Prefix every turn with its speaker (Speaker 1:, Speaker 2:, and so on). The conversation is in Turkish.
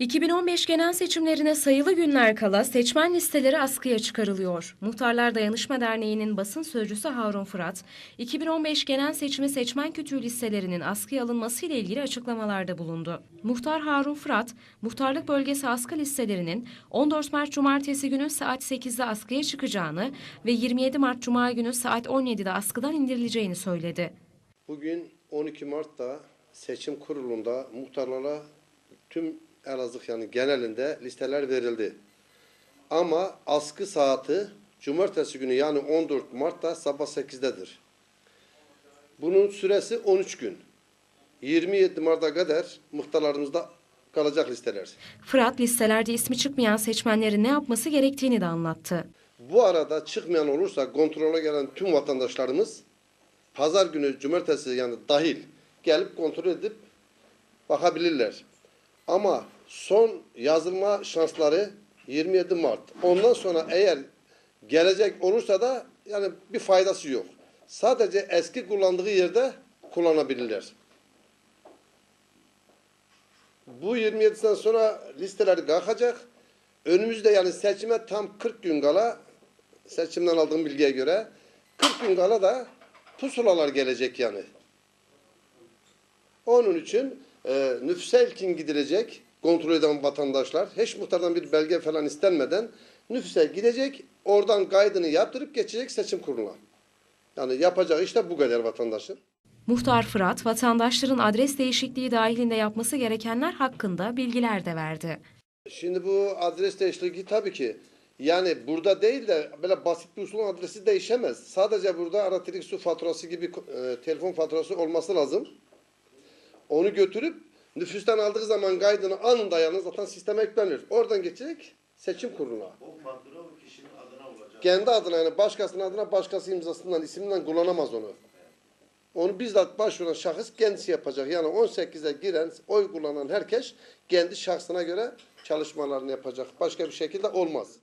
Speaker 1: 2015 genel seçimlerine sayılı günler kala seçmen listeleri askıya çıkarılıyor. Muhtarlar Dayanışma Derneği'nin basın sözcüsü Harun Fırat, 2015 genel seçimi seçmen kütüğü listelerinin askıya alınması ile ilgili açıklamalarda bulundu. Muhtar Harun Fırat, muhtarlık bölgesi askı listelerinin 14 Mart Cumartesi günü saat 8'de askıya çıkacağını ve 27 Mart Cuma günü saat 17'de askıdan indirileceğini söyledi.
Speaker 2: Bugün 12 Mart'ta seçim kurulunda muhtarlara tüm Elazığ yani genelinde listeler verildi. Ama askı saati cumartesi günü yani 14 Mart'ta sabah 8'dedir. Bunun süresi 13 gün. 27 Mart'a kadar muhtarlarımızda kalacak listeler.
Speaker 1: Fırat listelerde ismi çıkmayan seçmenlerin ne yapması gerektiğini de anlattı.
Speaker 2: Bu arada çıkmayan olursa kontrole gelen tüm vatandaşlarımız pazar günü cumartesi yani dahil gelip kontrol edip bakabilirler. Ama son yazılma şansları 27 Mart. Ondan sonra eğer gelecek olursa da yani bir faydası yok. Sadece eski kullandığı yerde kullanabilirler. Bu 27'den sonra listeler kalkacak. Önümüzde yani seçime tam 40 gün kala seçimden aldığım bilgiye göre 40 gün kala da pusulalar gelecek yani. Onun için e, nüfusa ilkin gidilecek kontrol eden vatandaşlar hiç muhtardan bir belge falan istenmeden nüfusa gidecek oradan kaydını yaptırıp geçecek seçim kuruluna. Yani yapacağı işte bu kadar vatandaşın.
Speaker 1: Muhtar Fırat, vatandaşların adres değişikliği dahilinde yapması gerekenler hakkında bilgiler de verdi.
Speaker 2: Şimdi bu adres değişikliği tabii ki yani burada değil de böyle basit bir usulün adresi değişemez. Sadece burada elektrik su faturası gibi e, telefon faturası olması lazım. Onu götürüp nüfustan aldığı zaman kaydını anında yalnız zaten sisteme eklenir. Oradan geçecek seçim kuruluna.
Speaker 3: O fatura o kişinin adına olacak.
Speaker 2: Kendi adına yani başkasının adına başkası imzasından isminden kullanamaz onu. Onu bizzat başvuran şahıs kendisi yapacak. Yani 18'e giren, oy kullanan herkes kendi şahsına göre çalışmalarını yapacak. Başka bir şekilde olmaz.